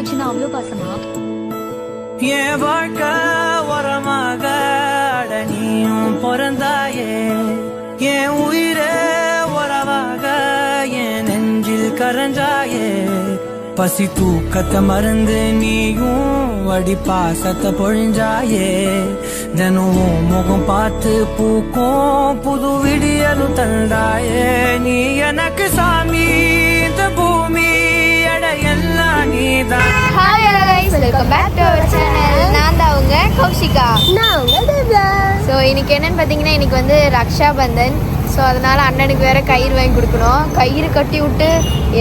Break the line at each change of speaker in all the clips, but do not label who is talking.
தங்கச்சின்னா அவ்வளவு பாசமா?
என் வாழ்க்கை உரமாக அட நீயும் பிறந்தாயே. என் உயிரே உறவாக என் நெஞ்சில் கரஞ்சாயே. பசி தூக்கத்தை மறந்து நீயும் அடி பாசத்தை பொழிஞ்சாயே. தினமும் முகம் பார்த்து பூக்கும் புது விடியலும் தந்தாயே. நீ எனக்கு சாமி.
Hi guys. Welcome back to our channel நான் தான் அவங்க கௌஷிகா. ஸோ இன்னைக்கு என்னன்னு பார்த்தீங்கன்னா இன்னைக்கு வந்து ரக்ஷா பந்தன் ஸோ அதனால அண்ணனுக்கு வேற கயிறு வாங்கி கொடுக்கணும். கயிறு கட்டி விட்டு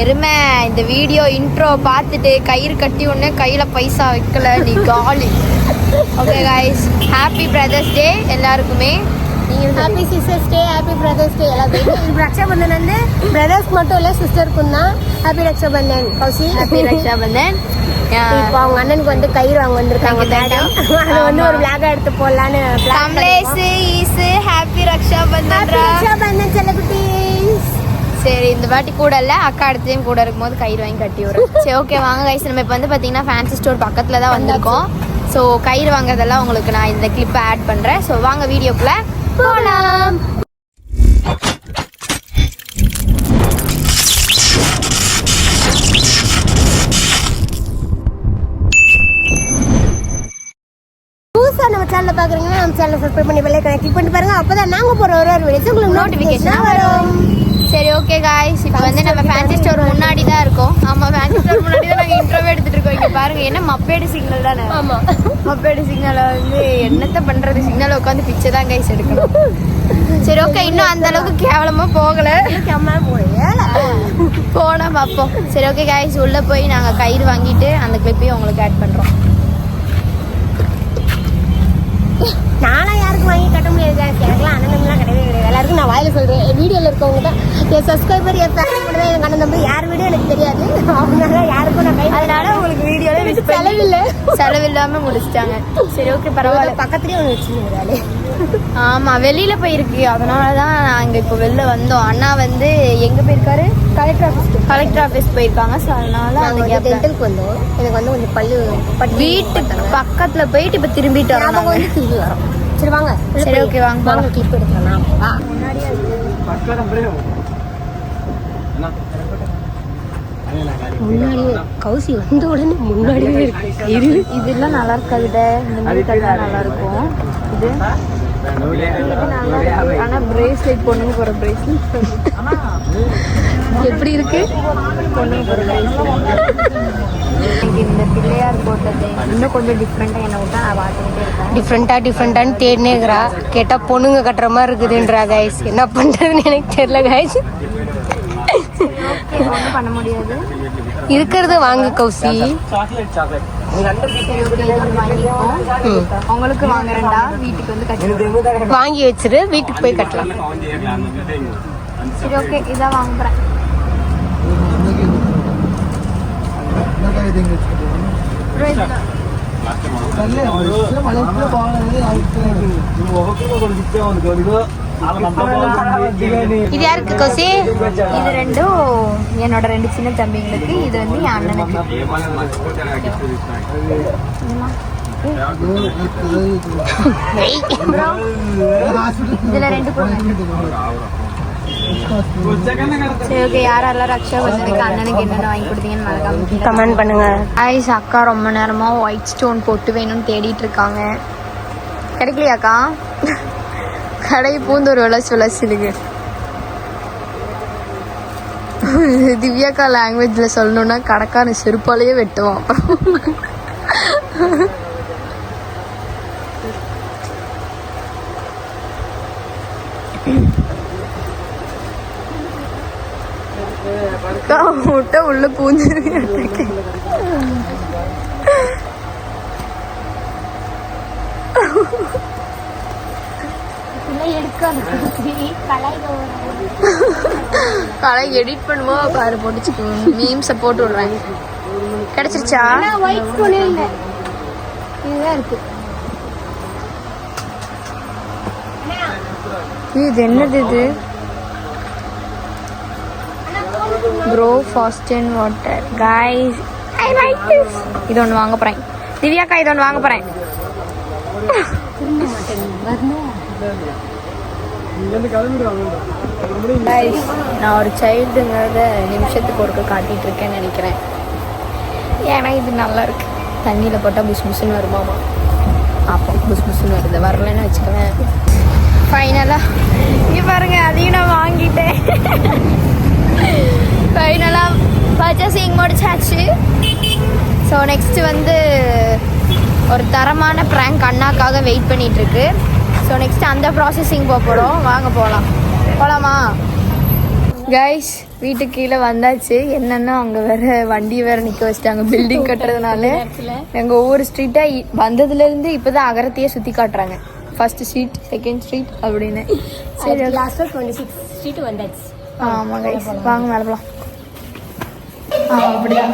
எருமை இந்த வீடியோ இன்ட்ரோ பார்த்துட்டு கயிறு கட்டி உடனே கையில் பைசா வைக்கல. நீ காலி. Okay guys. Happy brothers day எல்லாருக்குமே. நீங்கள்
happy sisters day happy brothers day எல்லாத்துக்கும். இப்போ ரக்ஷாபந்தன் வந்து பிரதர்ஸ் மட்டும் இல்லை சிஸ்டருக்கும் தான். ஹாப்பி ரக்ஷாபந்தன் கௌசி
ஹாப்பி ரக்ஷா பந்தன்
இப்போ அவங்க அண்ணனுக்கு வந்து கயிறு வாங்க வந்திருக்காங்க. மேடம். அது வந்து ஒரு. விளாக எடுத்து போடலான்னு
கமலேஷ். ஈஸு ஹாப்பி ரக்ஷா
Happy
பந்தன்
ரக்ஷாபந்தன் செல்லக்குட்டீஸ்
சரி இந்த வாட்டி கூட இல்லை. அக்கா அடுத்தையும் கூட இருக்கும்போது கயிறு வாங்கி கட்டி வரும் சரி ஓகே வாங்க கைஸ் நம்ம இப்போ வந்து பார்த்தீங்கன்னா ஃபேன்சி ஸ்டோர் பக்கத்தில் தான் வந்திருக்கோம். ஸோ கயிறு வாங்குறதெல்லாம் உங்களுக்கு நான் இந்த கிளிப்பை ஆட் பண்ணுறேன் ஸோ வாங்க வீடியோக்குள்ளே போகலாம்
சேனல் சப்ஸ்கிரைப் பண்ணி பெல்லை கிளிக் பண்ணி பாருங்க. அப்பதான் நாங்க போற ஒரு ஒரு வீடியோஸ் உங்களுக்கு நோட்டிபிகேஷன்
வரும். சரி ஓகே காய்ஸ் இப்போ வந்து நம்ம ஃபேன்சி ஸ்டோர் முன்னாடி தான் இருக்கோம். ஆமாம் ஃபேன்சி ஸ்டோர் முன்னாடி தான் நாங்கள் இன்ட்ரோவே எடுத்துட்டு இருக்கோம். இங்கே பாருங்க என்ன மப்பேடு சிக்னல் தானே?
ஆமா.
மப்பேடு சிக்னலை வந்து என்னத்த பண்ணுறது சிக்னலை உட்காந்து பிச்சை தான் கைஸ் எடுக்கணும். சரி ஓகே இன்னும் அந்த அளவுக்கு கேவலமாக போகலை.
அம்மா போய்
போனால் பார்ப்போம். சரி ஓகே காய்ஸ் உள்ளே போய் நாங்கள் கயிறு வாங்கிட்டு அந்த கிளிப்பையும் உங்களுக்கு ஆட் பண்ணுறோம்
நானா யாருக்கும் வாங்கி கட்ட முடியாது. எனக்குலாம் அண்ணன் கிடையவே கிடையாது. எல்லாருக்கும் நான் வாயில சொல்றேன். என் வீடியோல இருக்கவங்க தான். என் சப்ஸ்கிரைபர் என் ஃபேமிலி கூட தான் என் அண்ணன் தம்பி. யார் வீடியோ எனக்கு தெரியாது. அவங்களால யாருக்கும் நான் கை
அதனால உங்களுக்கு வீடியோவில் மிஸ்
செலவில்லை.
செலவில்லாமல் முடிச்சிட்டாங்க. சரி ஓகே பரவாயில்ல.
பக்கத்துலயே ஒன்று வச்சுருந்தாரு
ஆமாம் வெளியில் போயிருக்கு. அதனால தான் நாங்கள் இப்போ வெளில வந்தோம். அண்ணா வந்து எங்கே போயிருக்காரு?
கலெக்டர் ஆஃபீஸ்
கலெக்டர் ஆஃபீஸ் போயிருக்காங்க. ஸோ அதனால அந்த
நாங்கள் வந்து
கேப்ல
டென்டலுக்கு வந்தோம். எனக்கு வந்து கொஞ்சம் பல்லு பட்டி
வீட்டுக்கு பக்கத்தில் போயிட்டு இப்போ திரும்பிட்டு வரோம் நாங்க.
வந்து திரும்பி வரோம். சரி வாங்க.
சரி, okay, வாங்க,
வாங்க. கிளிப் எடுக்கலாம். வா. முன்னாடியே கௌசி வந்த உடனே முன்னாடியே இருக்கு. இரு.
இதெல்லாம் நல்லா இருக்காதுட இந்த மாதிரி கட்டா நல்லா இருக்கும். இது. ஆனால் பிரேஸ்லெட் பொண்ணுங்க போகிற பிரேஸ்லெட் எப்படி இருக்கு? இந்த பிள்ளையார் போட்டது இன்னும் கொஞ்சம் டிஃப்ரெண்ட்டாக என்ன விட்டா நான் பார்த்துக்கிட்டே இருக்கேன்
டிஃப்ரெண்டா டிஃப்ரெண்டான்னு தேடினே இருக்கிறா. கேட்டா பொண்ணுங்க கட்டுற மாதிரி இருக்குதுன்றா கைஸ் என்ன பண்றதுன்னு எனக்கு தெரியல கைஸ்
பண்ண முடியாது.
இருக்கிறத வாங்கு கௌசி.
உங்களுக்கு வாங்குறேன்டா வீட்டுக்கு வந்து கட்டி
வாங்கி வச்சிரு வீட்டுக்கு போய் கட்டலாம்.
சரி ஓகே இதான் வாங்குறேன்
இது யாருக்கு கௌசி?
இது ரெண்டும் என்னோட ரெண்டு சின்ன தம்பிங்களுக்கு. இது வந்து என் அண்ணனுக்கு. இதுல ரெண்டு சரி ஓகே யாரெல்லாம் ரக்ஷா பந்தனுக்கு அண்ணனுக்கு என்னென்ன வாங்கி கொடுத்தீங்கன்னு மறக்காம
கமெண்ட் பண்ணுங்க.
ஐஸ் அக்கா ரொம்ப நேரமா ஒயிட் ஸ்டோன் போட்டு வேணும்னு தேடிட்டு இருக்காங்க. கிடைக்கலையாக்கா கடை பூந்தூர் விளச்சு விளச்சிருக்கு திவ்யாக்கா லாங்குவேஜ்ல சொல்லணும்னா கடைக்கான செருப்பாலேயே வெட்டுவான். அப்புறம் முட்டை உள்ள பூந்துருக்கு கலை எடிட் பண்ணுவோம் பாரு போட்டுச்சு. மீம்ஸை போட்டு விடுறேன். கிடைச்சிருச்சா?
இதுதான் இருக்கு.
இது என்னது இது? Bro fast and water guys I like this இது ஒன்று வாங்க போகிறேன் திவ்யாக்கா இது ஒன்று வாங்க போகிறேன் நான் ஒரு சைல்டுங்கிறத நிமிஷத்துக்கு ஒருக்க காட்டிட்டு இருக்கேன்னு நினைக்கிறேன். ஏன்னா இது நல்லா இருக்கு. தண்ணியில் போட்டால் புஸ் புஸ்ன்னு வருமாமா அப்போ புஸ் புஸ்ன்னு வருது. வரலன்னு வச்சுக்கவேன் ஃபைனலாக இங்கே பாருங்க அதையும் நான் வாங்கிட்டேன். ஃபைனலாக பர்ச்சேசிங் முடிச்சாச்சு. ஸோ நெக்ஸ்ட் வந்து ஒரு தரமான ப்ராங்க் அண்ணாக்காக வெயிட் பண்ணிட்டு இருக்கு ஸோ நெக்ஸ்ட் அந்த ப்ராசஸிங் போக போகிறோம் வாங்க போகலாம் போகலாமா கைஸ் வீட்டுக்கு கீழே வந்தாச்சு. என்னன்னா அங்கே வேற வண்டி வேற நிற்க வச்சிட்டாங்க. பில்டிங் கட்டுறதுனால எங்கள் ஒவ்வொரு ஸ்ட்ரீட்டாக வந்ததுலேருந்து இப்போ தான் அகரத்தையே சுற்றி காட்டுறாங்க. ஃபர்ஸ்ட் ஸ்ட்ரீட் செகண்ட் ஸ்ட்ரீட் அப்படின்னு. சரி
லாஸ்ட் டுவெண்ட்டி சிக்ஸ் ஸ்ட்ரீட் வந்தாச்சு.
ஆமாம் கைஸ் வாங்க மேலே போகலாம் அப்படிதான்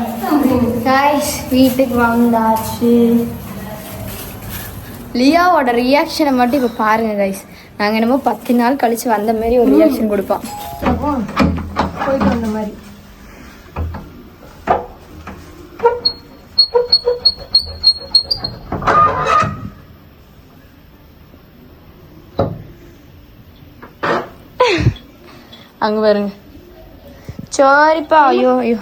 கைஸ் வீட்டுக்கு வந்தாச்சு. லியாவோட ரியாக்ஷனை மட்டும் இப்போ பாருங்க கைஸ் நாங்கள் என்னமோ பத்து நாள் கழிச்சு வந்த மாதிரி ஒரு ரியாக்ஷன் கொடுப்போம்.
போயிட்டு வந்த மாதிரி.
அங்கே பாருங்க. சரிப்பா ஐயோ ஐயோ.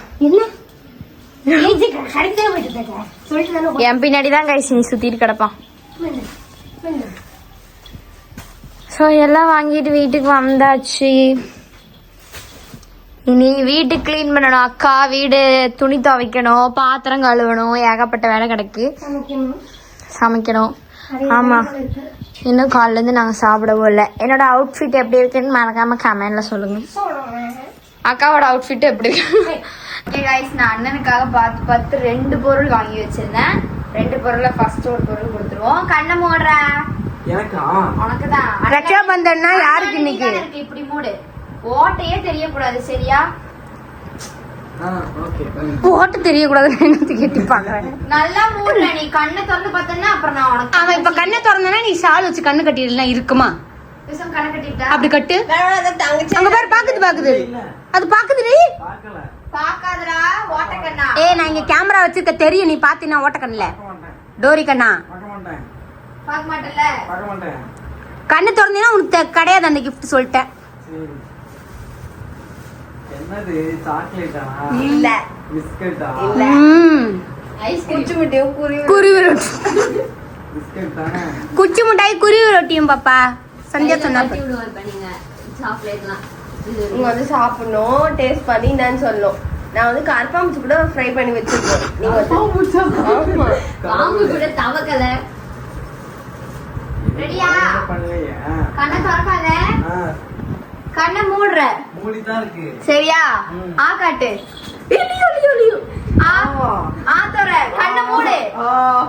என் பின்னாடி தான் கைஸ் நீ சுற்றிட்டு கிடப்பான். ஸோ எல்லாம் வாங்கிட்டு வீட்டுக்கு வந்தாச்சு. இனி வீட்டு க்ளீன் பண்ணணும். அக்கா வீடு துணி துவைக்கணும் பாத்திரம் கழுவணும் ஏகப்பட்ட வேலை கிடக்கு. சமைக்கணும். ஆமாம் இன்னும் காலிலேருந்து நாங்கள் சாப்பிடவும் இல்லை. என்னோட அவுட்ஃபிட் எப்படி இருக்குன்னு மறக்காம கமெண்ட்ல சொல்லுங்க. அக்காவோட அவுட்ஃபிட் எப்படி இருக்கு? கைஸ் நான் அண்ணனுக்காக பார்த்து பார்த்து ரெண்டு பொருள் வாங்கி வச்சிருந்தேன். ரெண்டு பொருளை ஃபர்ஸ்ட் ஒரு பொருள் கொடுத்துருவோம். கண்ணை மூடுற.
எனக்கா?
உனக்கு தான்
ரக்ஷாபந்தன்னா யாருக்கு இன்னைக்கு?
இப்படி மூடு. ஓட்டையே தெரியக்கூடாது சரியா?
ஆ ஓகே
ஓட்டு தெரியக்கூடாதுன்னு என்னத்து கேட்டு பாக்குறேன்
நல்லா மூடுற நீ. கண்ணை திறந்து பார்த்தேன்னா அப்புறம் நான் உனக்கு
அவன் இப்ப கண்ணை திறந்தனா நீ ஷால் வச்சு கண்ணு கட்டிடலாம் இருக்குமா?
விஷம் கண்ணை கட்டிட்டா?
அப்படி கட்டு? அங்க பாரு பாக்குது பாக்குது.
இல்ல.
அது பாக்குதுடி
பார்க்கல.
பாக்காதடா ஓட்ட கண்ணா
ஏ நான் இங்க கேமரா வச்சிருக்க தெரியும் நீ பாத்தினா ஓட்ட கண்ணுல
பார்க்க மாட்டேன்.
டோரி கண்ணா.
பார்க்க மாட்டேன்.
பார்க்க மாட்டல
பார்க்க மாட்டேன்.
கண்ணு திறந்தீங்கன்னா உனக்கு கிடையாது அந்த gift சொல்லிட்டேன்.
என்னது? சாக்லேட்டா
இல்ல.
பிஸ்கட்டா
ம்.
ஐஸ் குச்சி முட்டையும் குருவி
குருவி ரொட்டி.
பிஸ்கட் தானே?
குச்சி மிட்டாய் குருவி ரொட்டியும் பாப்பா. சந்தியா சொன்னா
சாக்லேட்லாம்
நீங்க வந்து சாப்பிடணும் டேஸ்ட் பண்ணி என்னன்னு சொல்லணும் நான் வந்து கற்பாம்பூச்சி கூட ஃப்ரை பண்ணி வச்சிருக்கேன். நீங்க வந்து
பாம்பு கூட தவக்கல. ரெடியா? கண்ணை திறக்காத. கண்ணை மூடுற.
மூடி தான் இருக்கு.
சரியா. ஆ காட்டு. ஆ ஆ தர கண்ணை மூடு.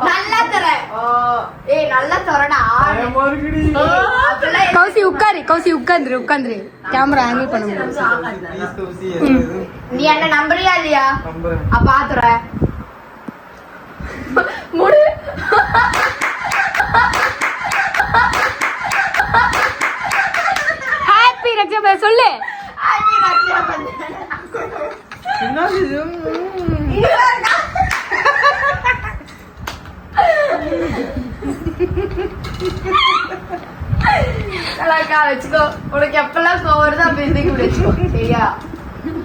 நல்லா தர ஏய் நல்லா தரடா
கௌசி உட்காரு கௌசி உட்காந்துரு உட்காந்துரு. கேமரா பண்ண முடியும்
எதுவும்
நீ என்ன நம்புறியா இல்லையா. அப்ப ஆத்துற முடி
ஹாப்பி ரக்ஷா சொல்லு
என்னது இது?
கலாக்கா வச்சுக்கோ உனக்கு எப்பெல்லாம் கோவம் வருதோ அப்ப இதுக்கு இப்படி வச்சுக்கோ சரியா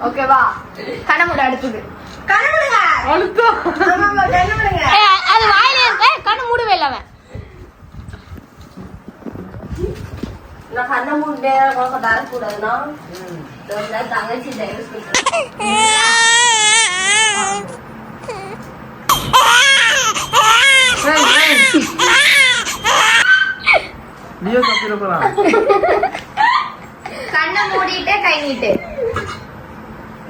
ஓகேவா கண்ணமுட அடுத்தது.
அது வாயில இருக்கு ஏய், கண்ணு மூடவே இல்ல அவன்
தங்கச்சி
நீயே சாப்பிட போறான்
கண்ணை மூடிட்டு கை நீட்டு.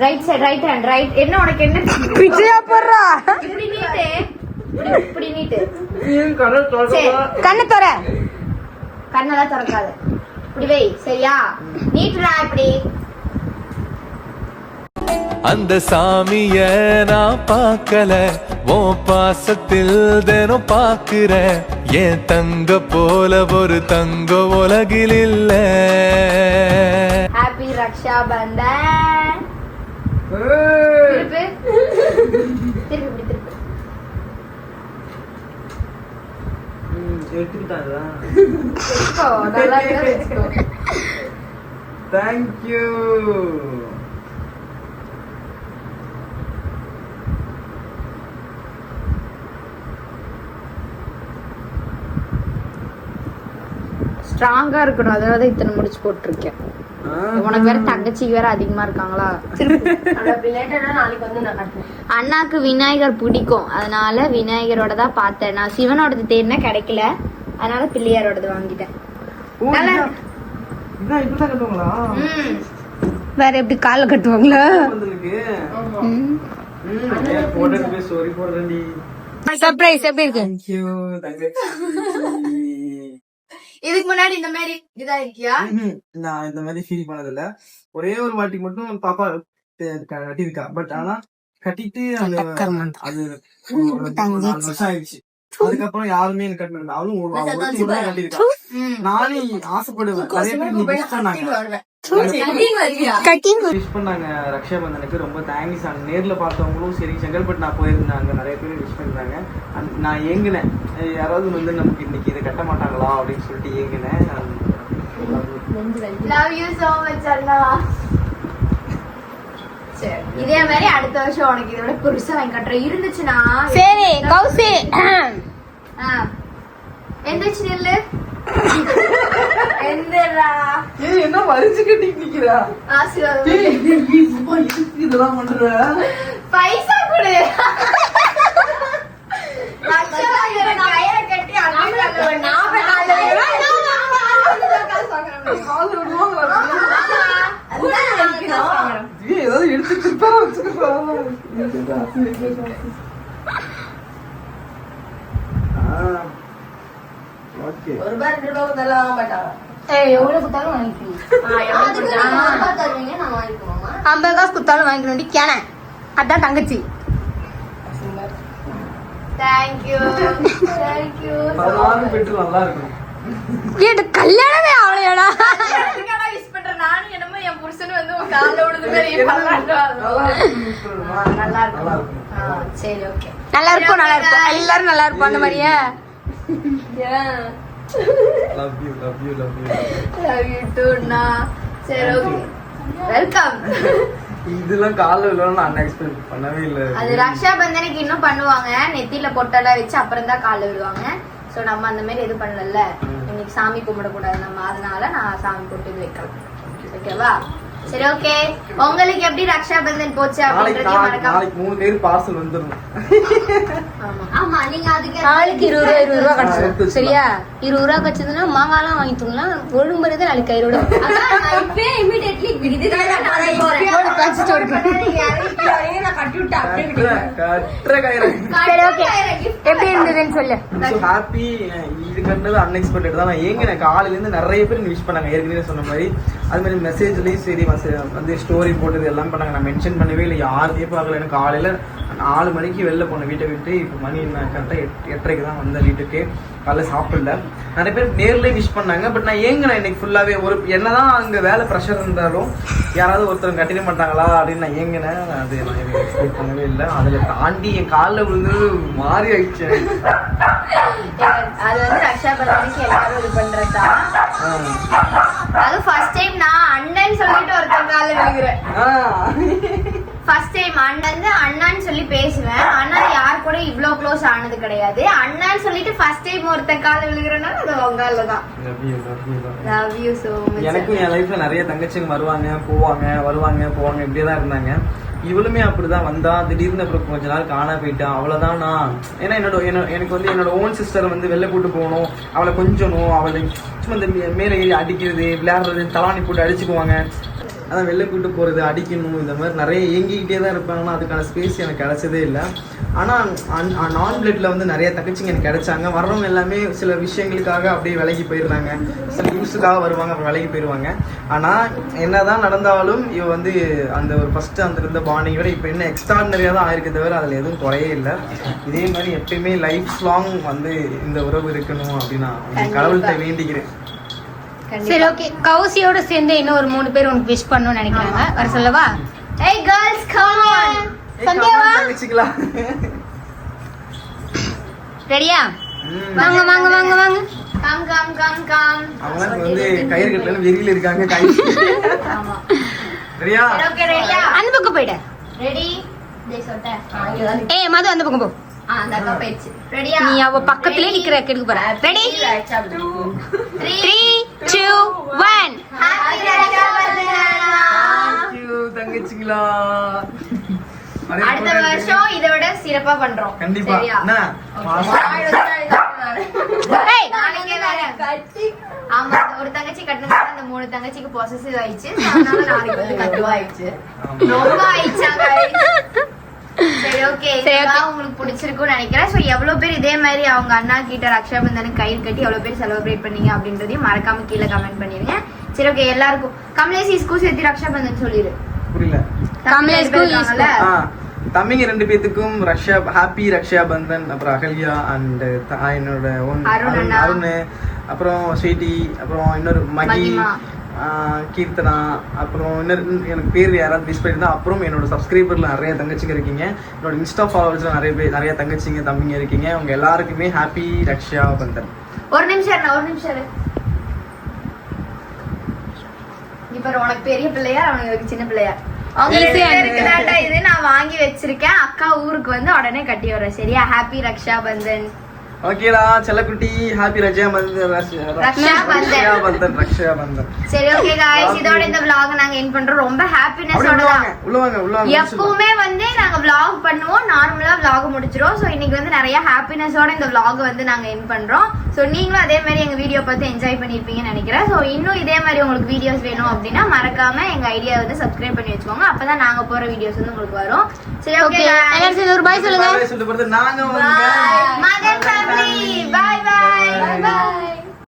Right side right hand right என்ன உனக்கு என்ன
பிச்சையா போடுறா.
இப்படி நீட்டு. இப்படி- நீட்டு.
கண்ணு தர
கண்ணெல்லாம் திறக்காத. இப்படி வை சரியா? நீட்டுடா இப்படி.
அந்த சாமிய நான் பார்க்கல. உன் பாசத்தில் தினம் பார்க்கிறேன். என் தங்க போல ஒரு தங்க உலகில் இல்ல.
ஹாப்பி ரக்ஷா பந்தன். திருப்பு. திருப்பு திருப்பு.
தேங்க்யூ
ஸ்ட்ராங்காக இருக்கணும். அதனால இத்தனை முடிச்சு போட்டிருக்கேன். உனக்கு வேற தங்கச்சிக்கு வேற அதிகமா இருக்காங்களா. அண்ணாக்கு விநாயகர் பிடிக்கும். அதனால விநாயகரோட தான் பார்த்தேன். நான் சிவனோடது தேடினா கிடைக்கல. அதனால பிள்ளையாரோடது வாங்கிட்டேன். வேற எப்படி கால கட்டுவாங்களா? சர்ப்ரைஸ் எப்படி இருக்கு? இதுக்கு முன்னாடி இந்த மாதிரி இதா இருக்கியா.
நான் இந்த மாதிரி ஃபீல் பண்ணதில்ல. ஒரே ஒரு வாட்டி மட்டும் பாப்பா கட்டியிருக்கா. பட் ஆனா கட்டிட்டு அது அது வருஷம் ஆயிடுச்சு. அதுக்கப்புறம் யாருமே எனக்கு கட்டினது அவளும் கட்டியிருக்கா. நானே ஆசைப்படுவேன். நிறைய பேர் விஷ் பண்ணாங்க ரக்ஷாபந்தனுக்கு. ரொம்ப தேங்க்ஸ் அண்ட் நேர்ல பார்த்தவங்களும் சரி செங்கல்பட்டு நான் போயிருந்தாங்க. நிறைய பேர் விஷ் பண்ணிருந்தாங்க. நான் ஏங்கினேன். யாராவது வந்து நமக்கு இன்னைக்கு இதை கட்ட மாட்டாங்களா அப்படின்னு சொல்லிட்டு ஏங்கினேன்.
இதே மாதிரி அடுத்த வருஷம் உனக்கு இதோட பெருசா வாங்கி கட்டுறேன். இருந்துச்சுன்னா
சரி கௌசி.
எந்திரிச்சு நில்லு.
ஏய் என்ன வரிச்சு கட்டி நிக்கிறா?
ஆசீர்வாதம்
ஏய், ஏய், ஏய், சும்மா எதுக்கு இதெல்லாம் பண்ற?
பைசா கொடு.
ஏதாவது.
ஒரு ரூபாய் ரெண்டு ரூபாய் கொடுத்தாலும் வாங்க மாட்டாங்க.
ஏய் எவ்வளவு கொடுத்தாலும் வாங்கிக்கணும். ஐம்பது காசு கொடுத்தாலும் வாங்கிக்கணும். கேன அதான் தங்கச்சி.
Much.
பெட்ரோல் நல்லா இருக்கும்
ஏட்டு கல்யாணமே அவளையாடா
wish பண்றேன். நானும் என்னமோ என் புருஷனும் வந்து உன் கால்ல விழுந்து மாதிரி பண்ணலான்ட்டு
நல்லா. இருக்கும்
நல்லா இருக்கும்.
நல்லா
சரி
எல்லாரும் நல்லா இருப்போம் அந்த மாதிரியே.
சரி.
இதெல்லாம் காலைல நான் எக்ஸ்பெக்ட் பண்ணவே இல்லை.
அது ரக்ஷா பந்தனுக்கு இன்னும் பண்ணுவாங்க. நெத்தியில பொட்டெல்லாம் வச்சு அப்புறம் தான் கால்ல விடுவாங்க சோ நம்ம அந்த மாதிரி எதுவும் பண்ணல இன்னைக்கு சாமி கும்பிடக்கூடாது நம்ம. அதனால நான் சாமி போட்டு வைக்கலாம். ஓகேவா சரி ஓகே உங்களுக்கு எப்படி ரக்ஷா பந்தன் போச்சு
நாளைக்கு
அப்படின்றதையும்
நாளைக்கு
மறக்காம
நாளைக்கு மூணு பேர் பார்சல் வந்துடும்
ஆமா ஆமா நீங்க அதுக்கு
நாளைக்கு இருபது ரூபா இருபது ரூபா கிடைச்சிடும். சரியா? இருபது ரூபா கிடைச்சதுன்னா மாங்காலாம் வாங்கி தூங்கலாம். ஒழுங்கு தான் நாளைக்கு
கயிறு.
சரி ஓகே எப்படி இருந்ததுன்னு சொல்லு.
ஹாப்பி இது கண்டது அன்எக்ஸ்பெக்டட் தான். நான் ஏங்க காலையில இருந்து நிறைய பேர் விஷ் பண்ணாங்க. ஏற்கனவே சொன்ன மாதிரி. அது மாதிரி மெசேஜ்லயும் சரி வந்து ஸ்டோரி போட்டது எல்லாம் பண்ணாங்க. நான் மென்ஷன் பண்ணவே இல்லை. யார்த்தையும் பார்க்கல. எனக்கு காலையில நாலு மணிக்கு வெளில போனேன். வீட்டை விட்டு இப்போ மணி நான் கரெக்டாக எட் எட்டரைக்கு தான் வந்தேன் வீட்டுக்கு. காலைல சாப்பிடல. நிறைய பேர் நேர்லயே விஷ் பண்ணாங்க. பட் நான் ஏங்கினேன் இன்னைக்கு ஃபுல்லாவே ஒரு என்னதான் அங்க வேலை ப்ரெஷர் இருந்தாலும் யாராவது ஒருத்தர் கட்டிட மாட்டாங்களா அப்படின்னு நான் ஏங்கினேன். அது நான் எக்ஸ்பெக்ட் பண்ணவே இல்லை. அதுல தாண்டி என் காலில் விழுந்தது மாறி ஆயிடுச்சு
அது வந்து ரக்ஷா பந்தனுக்கு எல்லாரும் இது பண்றதுதான். அது ஃபர்ஸ்ட் டைம் நான் விழுகிறேன் ஃபர்ஸ்ட் டைம் அண்ணன் அண்ணான்னு சொல்லி பேசுவேன். ஆனா யார் கூட இவ்ளோ க்ளோஸ் ஆனது கிடையாது. அண்ணான்னு சொல்லிட்டு ஃபர்ஸ்ட் டைம் ஒருத்தன் கால விழுகிறேன்னா அது உங்கால தான். லவ் யூ சோ மச்
எனக்கும் என் லைஃப்ல நிறைய தங்கச்சிங்க வருவாங்க போவாங்க வருவாங்க போவாங்க இப்படியே தான் இருந்தாங்க. இவளுமே அப்படிதான் வந்தா திடீர்னு அப்புறம் கொஞ்ச நாள் காணா போயிட்டான். அவ்வளவுதான் நான் ஏன்னா என்னோட என்ன- எனக்கு வந்து என்னோட ஓன் சிஸ்டர் வந்து வெளில கூட்டு போகணும். அவளை கொஞ்சணும். அவளை சும்மா இந்த மே- மேலே ஏறி அடிக்கிறது விளையாடுறது தலாணி போட்டு அடிச்சுக்குவாங்க. அதான் வெளில கூட்டு போறது அடிக்கணும் இந்த மாதிரி நிறைய இயங்கிக்கிட்டே தான் இருப்பாங்கன்னா அதுக்கான ஸ்பேஸ் எனக்கு கிடைச்சதே இல்லை. ஆனா நான் பிளட்ல வந்து நிறைய தங்கச்சிங்க எனக்கு கிடைச்சாங்க. வர்றவங்க எல்லாமே சில விஷயங்களுக்காக அப்படியே விலகி போயிடுறாங்க சில யூஸுக்காக வருவாங்க அப்புறம் விலகி போயிடுவாங்க ஆனா என்னதான் நடந்தாலும் இவ வந்து அந்த ஒரு ஃபர்ஸ்ட் அந்த இருந்த பாண்டிங் விட இப்போ என்ன எக்ஸ்ட்ராடனரியாக தான் ஆயிருக்கு தவிர அதில் எதுவும் குறையே இல்லை. இதே மாதிரி எப்பயுமே லைஃப் லாங் வந்து இந்த உறவு இருக்கணும் அப்படின்னு நான் கடவுள்கிட்ட வேண்டிக்கிறேன்.
சரி ஓகே கௌசியோட சேர்ந்து இன்னும் ஒரு மூணு பேர் உனக்கு விஷ் பண்ணணும்னு நினைக்கிறாங்க. வர சொல்லவா?
ஏய் கேர்ள்ஸ் கம் ஆன்
சந்தியாவா? ரெடியா. வாங்க வாங்க வாங்க வாங்க.
கம் கம் கம் கம்
இப்ப வந்து கயிறு கட்டலன்னு வெறியில இருக்காங்க கயிறு
ஆமா.
சரியா
ஓகே ரெடியா
அந்த பக்கம் போயிடு.
ரெடி டேய் சொல்லிட்டேன்.
ஏய் மது அந்த பக்கம் போ.
ரெடியா
நீ அவ பக்கத்துலயே நிக்கிற கெடுக்க போற. Ready three two one
தங்கச்சிங்களா.
அடுத்த வருஷம் இதை விட சிறப்பா பண்றோம்.
கண்டிப்பா.
ஆமா ஒரு தங்கச்சி கட்டினதுக்கு அந்த மூணு தங்கச்சிக்கு பொசசிவ் ஆயிடுச்சு. அதனால நாளைக்கு வந்து கட்டுவாயிடுச்சு.
ஆமா.
ரொம்ப ஆயிடுச்சாங்க சரி ஓகே. உங்களுக்கு பிடிச்சிருக்கும்னு நினைக்கிறேன். ஸோ எவ்வளவு பேர் இதே மாதிரி அவங்க அண்ணா கிட்ட ரக்ஷாபந்தனுக்கு கயிறு கட்டி எவ்வளவு பேர் செலிப்ரேட் பண்ணீங்க அப்படின்றதையும் மறக்காம கீழே கமெண்ட் பண்ணிருங்க. சரி ஓகே எல்லாருக்கும். கமலேஷ் இஸ்கூ சேர்த்து ரக்ஷாபந்தன் சொல்லிடு
புரியல. தம்பிங்க ரெண்டு பேத்துக்கும் ரக்ஷா ஹாப்பி ரக்ஷா பந்தன் அப்புறம் அகல்யா அண்ட் என்னோட own
அருண்
அருண்
அண்ணா.
அருண் அப்புறம் ஸ்வீட்டி அப்புறம் இன்னொரு மகி கீர்த்தனா அப்புறம் இன்னொரு எனக்கு பேர் யாராவது மிஸ் பண்ணியிருந்தா அப்புறம் என்னோட சப்ஸ்கிரைபர்ல நிறைய தங்கச்சிங்க இருக்கீங்க. என்னோட இன்ஸ்டா ஃபாலோவர்ஸ்ல நிறைய பேர் நிறைய தங்கச்சிங்க தம்பிங்க இருக்கீங்க. அவங்க எல்லாருக்குமே ஹாப்பி ரக்ஷா பந்தன்.
ஒரு நிமிஷம் ஒரு நிமிஷம். இப்ப உனக்கு பெரிய பிள்ளையா அவனுக்கு சின்ன பிள்ளையா? அவங்க
Easy
ரெண்டு
and-
பேருக்கு தான்டா இது நான் வாங்கி வச்சிருக்கேன். அக்கா ஊருக்கு வந்து உடனே கட்டி வர்றேன் சரியா? ஹாப்பி ரக்ஷா பந்தன்.
ஓகேடா செல்லக்குட்டி ஹாப்பி ரக்ஷா பந்தன்
ரக்ஷா பந்தன்.
ரக்ஷா பந்தன்
சரி ஓகே காய்ஸ் இதோட இந்த vlog நாங்க என் பண்றோம். ரொம்ப ஹாப்பினஸோட தான்
உள்ள வாங்க உள்ள வாங்க
எப்பவுமே வந்து நாங்க vlog பண்ணுவோம். நார்மலா vlog முடிச்சிரும் சோ இன்னைக்கு வந்து நிறைய ஹாப்பினஸோட இந்த vlog வந்து நாங்க என் பண்றோம். ஸோ நீங்களும் அதே மாதிரி எங்கள் வீடியோ பார்த்து என்ஜாய் பண்ணியிருப்பீங்கன்னு நினைக்கிறேன். ஸோ இன்னும் இதே மாதிரி உங்களுக்கு வீடியோஸ் வேணும் அப்படின்னா மறக்காம எங்கள் ஐடியா வந்து சப்ஸ்கிரைப் பண்ணி வச்சுக்கோங்க. அப்போ தான் நாங்கள் போகிற வீடியோஸ் வந்து உங்களுக்கு வரும். சரி ஓகே
ஒரு பாய் சொல்லுங்க.
பாய் பாய்